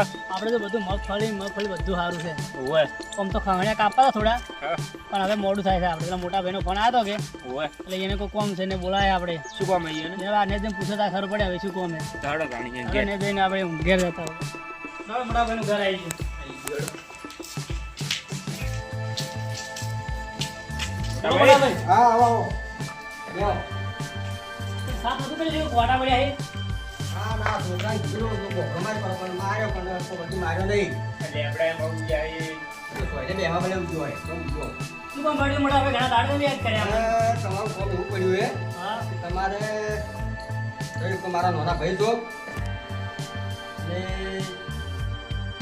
આપણે તો બધું મગફળી મગફળી બધું સારું છે. ઓવે. આમ તો ખાવણિયા કાપતા થોડા. પણ હવે મોડું થાય છે. આપણે પેલા મોટા ભાઈનો ફોન આવ્યો હતો કે ઓવે. એટલે એને કોઈ કોમ છે ને બોલાય આપણે. શું કોમ આવી ને આને જેમ પૂછતા ખબર પડે હવે શું કોમ છે. ધાડો જાણી હવે ને જઈને આપણે ઘેર જતા હોય. ચાલો મોટા ભાઈનું ઘર આવી ગયું. હા આવો આવો. સાત બધું પેલું જેવું ગોટા પડ્યા છે. હા પણ માર્યો પણ પછી માર્યો નહીં. એટલે આપણે એમ આવું જાય. તો ભલે હોય તો ઘણા દાડે યાદ કર્યા અને તમારું કામ એવું પડ્યું છે તમારે જોઈ કે મારા નાના ભાઈ છો? ને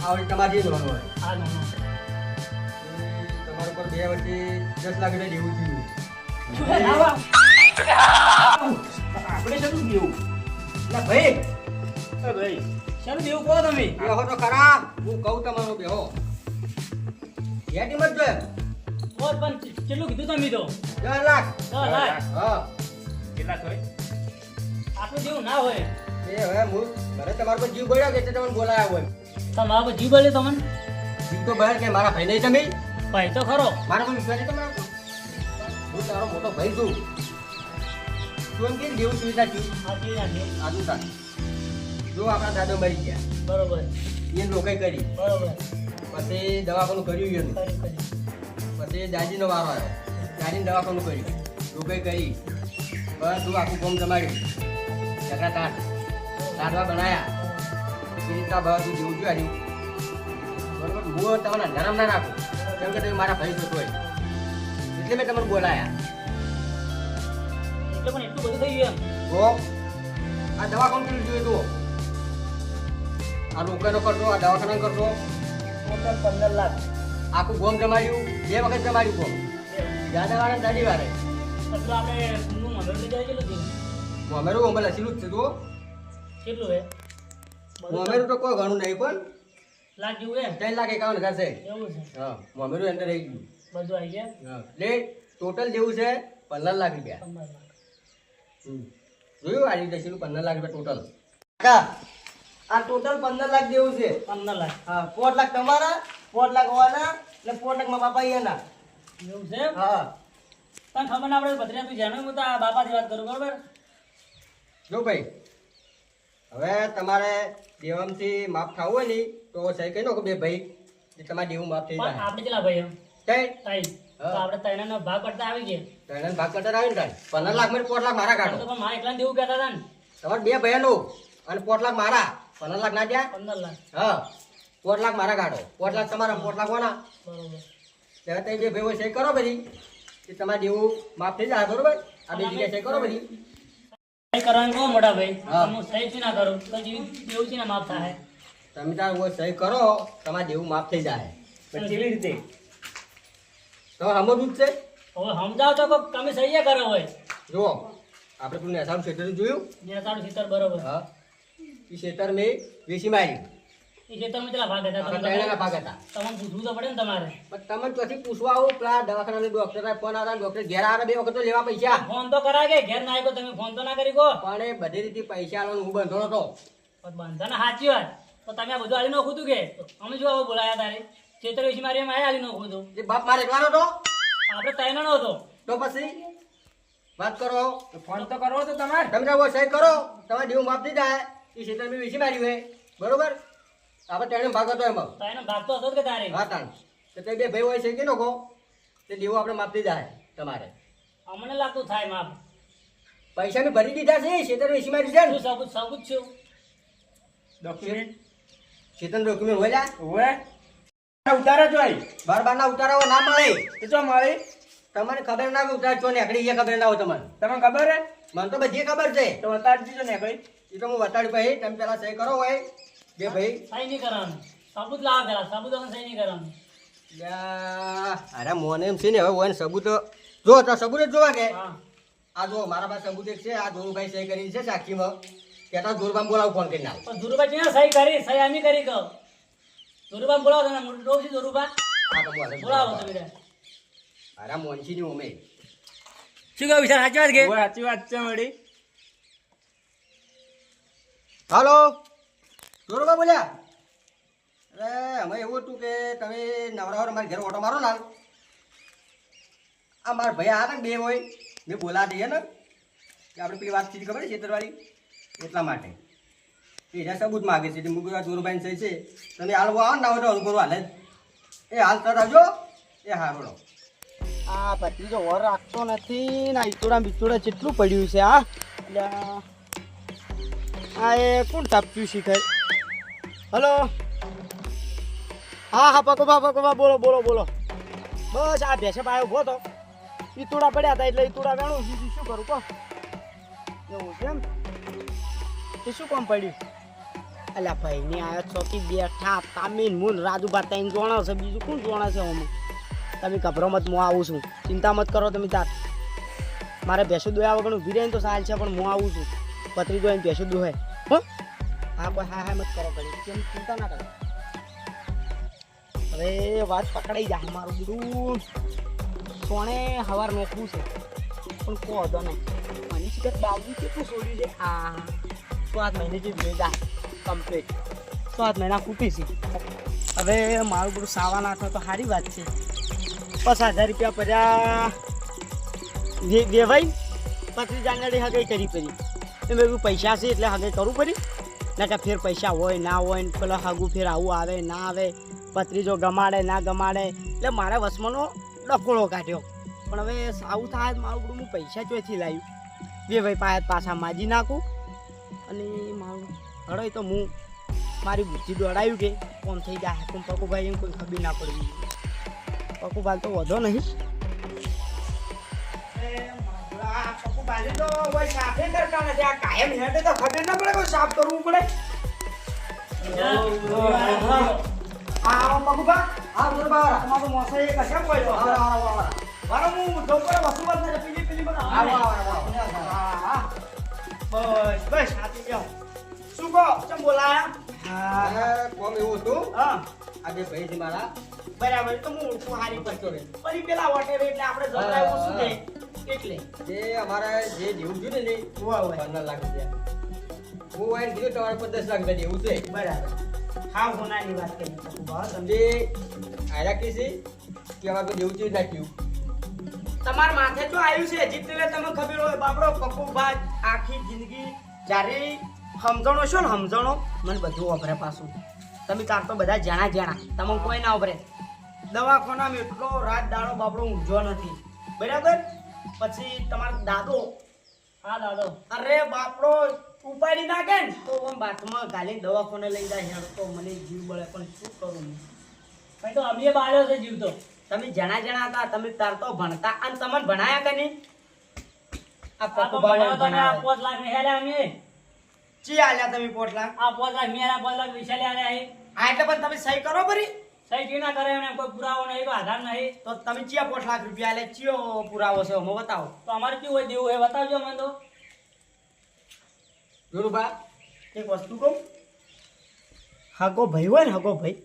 આવડી તમારી જ હોય. હા નો તમારા પર બે વચ્ચે દસ લાખ રૂપિયા દેવું થયું. આવા. આપણે શું દેવું? એટલે ભાઈ એ ભાઈ શાનું કહો તમે? બેહો તો ખરા. હું કહું તમારો બેહો. મત પણ કેટલું કીધું તમે તો? લાખ. દસ લાખ. હા. કેટલા થાય? આટલું જેવું ના હોય. એ હવે હું ઘરે તમારા પર જીવ બળ્યો કે એટલે તમને બોલાયા હોય? તમારા પર જીવ બોલે તમને? જીવ તો બહાર કે મારા ભાઈ નહીં તમે ભાઈ તો ખરો. મારા પર વિશ્વાસ તમારા પર? હું તારો મોટો ભાઈ છું. તું એમ કે જેવું સુવિધા છું? આજુ તાર જો આપણા દાદા મરી ગયા. બરોબર. એ લોકાઈ કરી. બરોબર. પછી દવાખાનું કર્યું એનું. પછી દાદીનો વારો આવ્યો. દાદીને દવાખાનું કર્યું. લોકાઈ કરી. બધું આખું ગોમ જમાડ્યું ચકરા તાટ તાટવા બનાયા. એ રીતના બધું જેવું જોયું બરોબર? હું તમને નરમ ના રાખું. કેમ કે તમે મારા ભાઈ છો હોય એટલે મેં તમને બોલાયા. એટલે પણ એટલું બધું થઈ ગયું એમ. તો આ દવાખાનું કેટલું જોયું તું. આ રોકાનો કરતો આ દવાખાના કરતો ટોટલ પંદર લાખ આખું ગોમ જમાડ્યું બે વખત જમાડ્યું ગોમ. દાદા વાળા દાદી વાળે એટલે આપણે ઊંઘનું મગર લઈ જાય કેટલું થયું મોમેરું અંબલ હસીલું જ છે તો કેટલું હે મોમેરું તો કોઈ ઘણું નહીં પણ લાખ જેવું હે ત્રણ લાખ એકાવન હજાર છે. એવું છે. હા મોમેરું અંદર આવી ગયું. બધું આવી ગયા? હા એટલે ટોટલ જેવું છે પંદર લાખ રૂપિયા. હમ. જોયું આ રીતે પંદર લાખ રૂપિયા ટોટલ? કાકા આ ટોટલ પંદર લાખ જેવું છે. પંદર લાખ. હા પોત લાખ તમારા પોત લાખ હોવાના ને પોત લાખ મારા બાપા અહીંયાના એવું છે? હા. તને ખબર ના પડે ભત્રીજા તું જાણ્યું હું તો આ બાપાથી વાત કરું બરોબર? જો ભાઈ હવે તમારે દેવામથી માફ થવું હોય ને તો સહી કહી નાખો બે ભાઈ એ તમારે દેવું માફ થઈ જાય. આપણે કેટલા ભાઈ કઈ? તાઈ આપણે તૈનાનો ભાગ કરતા આવી ગયા. ત્રણ ભાગ કરતા આવે ને પંદર લાખમાં લાખ મારા કાઢો. પણ મારે એકલા દેવું કહેતા હતા ને. તમારે બે ભાઈનું અને લાખ મારા. પંદર લાખ ના ત્યાં પંદર લાખ. હા. પોટ લાખ મારા કાઢો પોટ લાખ તમારા પોટ લાખ કોના બરોબર. ત્યારે તમે ભાઈઓ સહી કરો પછી કે તમારે દેવું માફ થઈ જાય બરોબર? આ બે જગ્યાએ સહી કરો પછી સહી કરવાનું કહો મોટા ભાઈ. હું. સહી જ ના કરું. તો છે માફ થાય. તમે તાર સહી કરો તમારે દેવું માફ થઈ જાય. પણ કેવી રીતે? તો સમજવું જ છે? હવે સમજાવ તો તમે સહી કરો હોય. જુઓ આપણે પેલું નેસાનું ક્ષેત્ર જોયું? બરોબર. હા. એ ક્ષેત્ર મેં વેચી મારી એ ખેતરમાં કેટલા ભાગ હતા તમે તમને ખબર? ભાગ હતા. તમને પૂછવું તો પડે ને તમારે. પણ તમે પછી પૂછવા આવું પેલા દવાખાના ડોક્ટર ફોન આવતા ડોક્ટર ઘેર આવે બે વખત તો લેવા પૈસા. ફોન તો કરા કે ઘેર ના આવ્યો તમે ફોન તો ના કરી કો. પણ એ બધી રીતે પૈસા આલવાનું હું બંધો હતો પણ બંધાને સાચી વાત. તો તમે આ બધું આલી નોખું હતું કે? અમે જો આવો બોલાયા તારે. ખેતર વિશે મારી એમ આયા આલી નોખું હતું એ બાપ મારે એકલાનો હતો આપણે તૈનો નો હતો. તો પછી? વાત કરો. તો ફોન તો કરો તો તમારે. તમે સહી કરો. તમારે દેવું માફ દીધા જાય એ ક્ષેત્ર મેં વેચી માર્યું હે. બરોબર? આપણે તેને ભાગ હતો એમાં. તૈનો ભાગ તો હતો જ કે તારે? હા તાણ. તો તે બે ભાઈ હોય છે કે નખો તે દેવો આપણે માપ દીધા જાય તમારે. અમને લાગતું થાય માપ. પૈસા મેં ભરી દીધા છે ક્ષેત્ર વેચી માર્યું છે ને? શું સબૂત સબૂત છું? ડોક્યુમેન્ટ ક્ષેત્ર ડોક્યુમેન્ટ હોય હોય ઉતારા ઉતારો જોઈ બાર બાર ના ઉતારાઓ ના મળે. તો મળે. તમારે તમને ખબર ના ઉતાર છો ને ખબર ના હોય તમને. તમને ખબર હે? મને તો બધી ખબર છે. તો બતાડી દીધો ને કઈ એ તો હું બતાડ્યું ભાઈ તમે પેલા સહી કરો ભાઈ જે ભાઈ. સહી નહીં કરવાનું. સબૂત લાવા પેલા સબૂત વગર સહી નહીં કરવાનું. અરે મોને એમ છે ને હવે હોય સબૂત જો તો સબૂત જ જોવા કે. હા. આ જો મારા પાસે સબૂત એક છે આ ધોરુભાઈ સહી કરી છે સાક્ષીમાં. કેતા ધોરુભાઈ બોલાવું ફોન કરીને આવો. પણ ધુરુભા છે સહી કરી? સહી આમી કરી કહો. ધોરુભાઈ બોલાવો તમે રોજ ધુરુભા આ તો બોલે. બોલાવો તમે. અરે મોનસી ની ઉમે શું કહ્યું વિચાર સાચી વાત કે? સાચી વાત છે મળી હાલો. ધોરુભાઈ બોલ્યા. અરે અમે એવું હતું કે તમે નવરાવર મારા ઘેર ઓટો મારો ના આ મારા ભાઈ આ ને બે હોય. મેં બોલા દઈએ ને. કે આપણે પેલી વાત કીધી ખબર છે છેતરવાળી એટલા માટે. એના સબૂત માગે છે એટલે મુગુરા જોરુભાઈ થઈ છે. તમે હાલ આવો ને તો અનુભવ હાલે. એ હાલ તરત આવજો. એ હારો આ ભત્રીજો વર રાખતો નથી ના ઈતુડા બિચોડા જેટલું પડ્યું છે આ અલ્યા. આ એ કોણ તાપ્યું શીખાય? હલો? હા હા પકોબા પકોબા બોલો બોલો બોલો. બસ, આ ભેસે પાયો ઊભો તો ઈતુડા પડ્યા હતા એટલે ઈતુડા વેણું. શું કરું, કહો? એવું કેમ એ શું કામ પડ્યું? અલ્યા ભાઈ ની આયા ચોકી બેઠા તામીન મુન, રાજુભા તૈન જોણા છે. બીજું કોણ જોણા છે અમે તમે ગભરો મત, હું આવું છું. ચિંતા મત કરો, તમે તાર. મારે ભેંસો દોયા વગર ઊભી રહીને તો સાલ છે, પણ હું આવું છું. પતરી દોઈને બેસી દોહે. હો? હા કોઈ હા હા મત કરો ઘડી કેમ ચિંતા ના કરો. અરે વાત પકડાઈ જાય મારું બધું. સોણે હવાર નોખવું છે. પણ કો હતો નહીં. મને શીખર બાબુ કેટલું છોડ્યું છે? આ સાત મહિને જે જાય કમ્પ્લીટ સાત મહિના ખૂટી છે. હવે મારું બધું સાવા નાખો તો સારી વાત છે. પચાસ હજાર રૂપિયા પર્યા વે- વેવાઈ. પચીસ જાંગડી હગાઈ કરી પડી મેં એવું પૈસા છે એટલે હગાઈ કરવું પડી. ના કે ફેર પૈસા હોય, ના હોય ને પેલા હગું ફેર આવું આવે, ના આવે પત્રીજો ગમાડે, ના ગમાડે, એટલે મારે વસમાંનો ડફોળો કાઢ્યો. પણ હવે સાવ થાય મારું બધું હું પૈસા ચોથી લાવ્યું. વેવાઈ પાસે પાછા માજી નાખું અને મારું હળોય તો હું મારી બુદ્ધિ દોડાયું કે કોમ થઈ જાય કોમ પકુભાઈ એમ કોઈ ખબર ના પડવી પકુભાઈ તો વધો નહીં. હા જોરુભા આવો આવો આવો બસ બસ હાથી જાઓ શું કહો? ચમ બોલાયા? અરે, કોમ એવું હતું. હા. આજે ભાઈ મારા. બરાબર તો હું ઓળખું હારી પડતો રે પછી પેલા વોટેર એટલે આપણે જતા શું એટલે. જે અમારા જે જેવું થયું ને ને હોવા હોય પંદર લાખ રૂપિયા. હું વાઈન કીધું તમારે પર દસ લાખ રૂપિયા જેવું છે. બરાબર. હા હોનાની વાત કરી સમજે આયરા કે છે કે અમારે કોઈ જેવું નાખ્યું તમારા માથે તો આવ્યું છે જીતને તમે ખબર હોય બાપડો પપ્પુ ભાત આખી જિંદગી જ્યારે સમજણો છો ને સમજણો મને બધું વાપરે પાછું. તમે તાર તો બધા જાણા જાણા. તમે કોઈ ના વાપરે. દવાખાનામાં એટલો રાત દાડો બાપડો ઊંઘો નથી. બરાબર? પછી તમારો દાદો. હા દાદો. અરે બાપડો ઉપાડી નાખે ને. તો આમ બાથમાં ગાલી દવાખાને લઈ જાય હેડ તો મને જીવ બળે પણ શું કરું ભાઈ તો અમે બાળ્યો છે જીવતો તમે જણા જણા હતા તમે તાર તો ભણતા. અને તમને ભણાયા કે નહીં? આ આ તો પપ્પુભાઈ ભણ્યો તો આ. લાખની અમે. ચી આલ્યા તમે આ પાંચ લાખ મેરા પાંચ લાખ વિશે લ્યા અહીં આ એટલે પણ તમે સહી કરો ભરી સહી કી ના કરે એમને કોઈ પુરાવો નહીં કોઈ આધાર નહીં. તો તમે ચિયા પોઠ લાખ રૂપિયા લે ચિયો પુરાવો છે હું બતાવો. તો અમારે કેવું હોય દેવું હોય બતાવજો મને તો. જોરુભા એક વસ્તુ કહું. હગો ભાઈ હોય ને હગો ભાઈ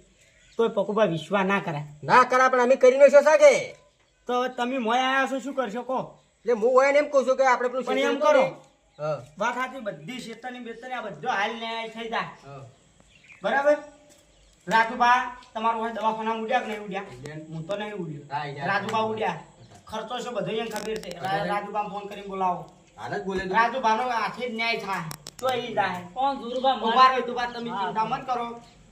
તોય પકુભા વિશ્વાસ ના કરાય. ના કરા પણ અમે કરીને નહીં શકે તો તમે મોય આવ્યા છો શું કરશો કહો. એટલે હું હોય ને એમ કહું છું કે આપણે પેલું પણ એમ કરો. ને? વાત સાચી બધી શેતરની બેતરની આ બધો હાલ ન્યાય થઈ જાય. બરાબર? રાજુબા તમારું હોય દવાખાના ઉડ્યા કે નહીં ઉડ્યા. હું તો નહીં ઉડ્યો. રાજુબા ઉડ્યા. ખર્ચો છે બધો એમ ખબર છે. રાજુબા ફોન કરીને બોલાવો. જ રાજુબાનો આખે જ ન્યાય થાય. તો એ જાય કોણ ગુરુબા ઊભા મારે દુબા તમે ચિંતા મત કરો.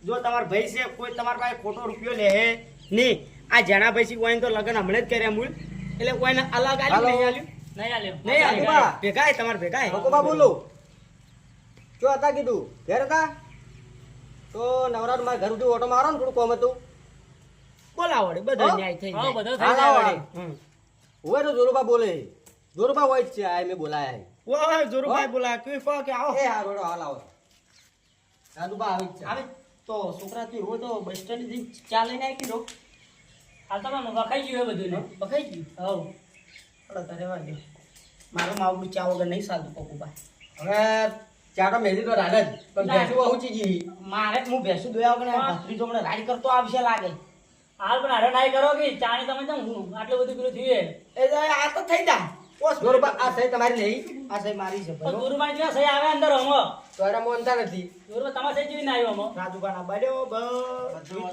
જો તમારો ભાઈ છે કોઈ તમારા પાસે ખોટો રૂપિયો લે હે નહીં. આ જણા ભાઈ છે કોઈને તો લગ્ન હમણાં જ કર્યા મૂળ. એટલે કોઈને અલગ આલ્યું નહીં આલ્યું? નહીં આલ્યો. નહીં આલ્યું. ભેગા તમારે ભેગા બોલો બોલું. શું હતા કીધું? ઘેર હતા? તો નવરાત મારા ઘર સુધી ઓટો મારો ને થોડું કોમ હતું. બોલાવો વળી, બધો ન્યાય થઈ જાય. બધો થઈ જાય. હોય તો જોરુબા બોલે. જોરુબા હોય જ છે આ મેં બોલાયા ઓય જોરુભાઈ હો? કે ફો કે આવો. એ હારો હાલ આવો. રાજુબા આવી છે. આવે? તો છોકરા તું હોય તો બસ સ્ટેન્ડથી ચા લઈને આવી દો હાલ તો મને વખાઈ ગયું બધું ને? બખાઈ ગયું? હવ. ચલો તારે વાગ્યો મારું માવડું ચા વગર નહીં સાદું પકુભાઈ હવે ચાટો મેલી તો રાડ જ. પણ ભેંસું બહુ ચીજી. મારે હું ભેંસું દોયા વગર. ભત્રીજો મને રાડ કરતો આવશે લાગે. હાલ પણ હારે નાઈ કરો કે ચાણી તમે ચમ હું આટલું બધું પેલું થયું એ. આ તો થઈ જા. ઓસ ગુરુબા આ સહી તમારી નહીં આ સહી મારી છે પણ ભાઈ ક્યાં સહી આવે અંદર હમો? તો એને અંદર નથી ગુરુબા તમારે સહી જીવી ના આવ્યો હમો? રાજુભાના બડ્યો બધું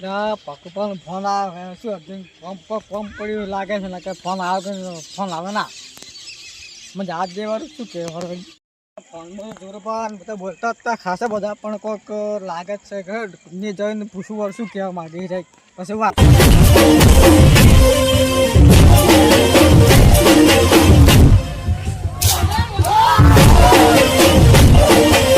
બસ થઈ જાય. પાકું પણ ફોન આવે શું ફોન પર ફોન પડ્યું લાગે છે ને કે ફોન આવે ફોન આવે ના. મને આજ દેવાનું શું કહેવાનું ફોનમાં જોરબાન બધા બોલતા હતા, ખાસા બધા, પણ કોઈક લાગે છે કે ને જઈને પૂછવું વાર શું કહેવા માંગી છે? પછી વાત.